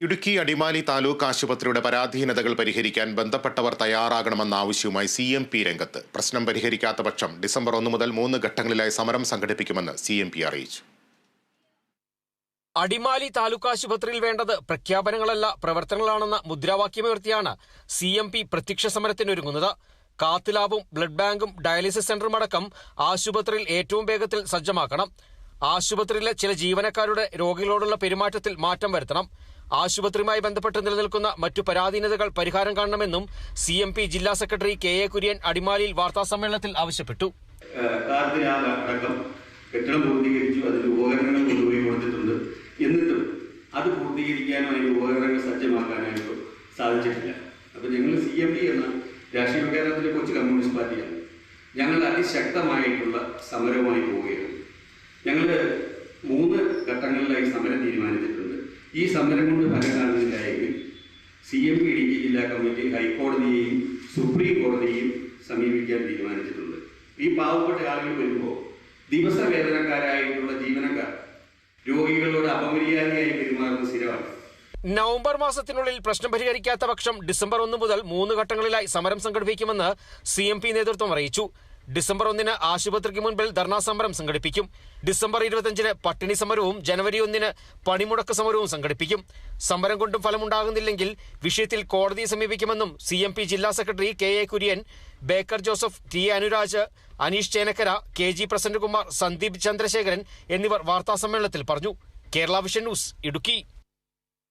ഇടുക്കി അടിമാലി താലൂക്ക് ആശുപത്രിയുടെ പരാധീനതകൾ പരിഹരിക്കാൻ ബന്ധപ്പെട്ടവർ തയ്യാറാകണമെന്ന ആവശ്യവുമായി സി എം പി രംഗത്ത്. പ്രശ്നം പരിഹരിക്കാത്ത പക്ഷം ഡിസംബർ ഒന്ന് മുതൽ മൂന്ന് ഘട്ടങ്ങളിലായി സമരം സംഘടിപ്പിക്കുമെന്ന് സി എം പി അറിയിച്ചു. അടിമാലി താലൂക്ക് ആശുപത്രിയിൽ വേണ്ടത് പ്രഖ്യാപനങ്ങളല്ല പ്രവർത്തനങ്ങളാണെന്ന മുദ്രാവാക്യമുയർത്തിയാണ് സി എം പി പ്രത്യക്ഷ സമരത്തിനൊരുങ്ങുന്നത്. കാത്ത് ലാബും ബ്ലഡ് ബാങ്കും ഡയാലിസിസ് സെന്ററും അടക്കം ആശുപത്രിയിൽ ഏറ്റവും വേഗത്തിൽ സജ്ജമാക്കണം. ആശുപത്രിയിലെ ചില ജീവനക്കാരുടെ രോഗികളോടുള്ള പെരുമാറ്റത്തിൽ മാറ്റം വരുത്തണം. ആശുപത്രിയുമായി ബന്ധപ്പെട്ട് നിലനിൽക്കുന്ന മറ്റു പരാധീനതകൾ പരിഹാരം കാണണമെന്നും സി എം പി ജില്ലാ സെക്രട്ടറി കെ എ കുര്യൻ അടിമാലിയിൽ വാർത്താസമ്മേളനത്തിൽ ആവശ്യപ്പെട്ടു. കെട്ടിടം പൂർത്തീകരിച്ചു അതിന് ഉപകരണങ്ങൾ കൊണ്ടുപോയി കൊടുത്തിട്ടുണ്ട്. എന്നിട്ടും അത് പൂർത്തീകരിക്കാനോ അതിന് ഉപകരണങ്ങൾ സജ്ജമാക്കാനായിട്ടോ സാധിച്ചിട്ടില്ല. അപ്പം ഞങ്ങൾ സി എം പി എന്ന രാഷ്ട്രീയ കേരളത്തിലെ കൊച്ചു കമ്മ്യൂണിസ്റ്റ് പാർട്ടിയാണ്. ഞങ്ങൾ അതിശക്തമായിട്ടുള്ള സമരവുമായി പോവുകയാണ്. ഞങ്ങൾ മൂന്ന് ഘട്ടങ്ങളിലായി സമരം തീരുമാനിച്ചിട്ടുണ്ട്. ഈ സമരം കൊണ്ട് ഫലം കാണുന്നില്ലായെങ്കിൽ സി എം പി ഇടുക്കി ജില്ലാ കമ്മിറ്റി ഹൈക്കോടതിയെയും സുപ്രീം കോടതിയെയും സമീപിക്കാൻ തീരുമാനിച്ചിട്ടുണ്ട്. ഈ പാവപ്പെട്ട ആളുകൾ വരുമ്പോൾ ദിവസ വേതനക്കാരായിട്ടുള്ള ജീവനക്കാർ രോഗികളോട് അപമര്യാദയായി പെരുമാറുന്ന സ്ഥിരമാണ്. നവംബർ മാസത്തിനുള്ളിൽ പ്രശ്നം പരിഹരിക്കാത്ത പക്ഷം ഡിസംബർ ഒന്ന് മുതൽ മൂന്ന് ഘട്ടങ്ങളിലായി സമരം സംഘടിപ്പിക്കുമെന്ന് സി നേതൃത്വം അറിയിച്ചു. ഡിസംബർ ഒന്നിന് ആശുപത്രിക്ക് മുൻപിൽ ധർണാ സമരം സംഘടിപ്പിക്കും. ഡിസംബർ ഇരുപത്തിയഞ്ചിന് പട്ടിണി സമരവും ജനുവരി ഒന്നിന് പണിമുടക്ക് സമരവും സംഘടിപ്പിക്കും. സമരം കൊണ്ടും ഫലമുണ്ടാകുന്നില്ലെങ്കിൽ വിഷയത്തിൽ കോടതിയെ സമീപിക്കുമെന്നും സി എം പി ജില്ലാ secretary K A Kurian Baker Joseph T Anuraj Aneesh Chenakkara K G Prasannakumar Sandeep Chandrasekharan എന്നിവർ വാർത്താസമ്മേളനത്തിൽ പറഞ്ഞു. Kerala vision news Idukki.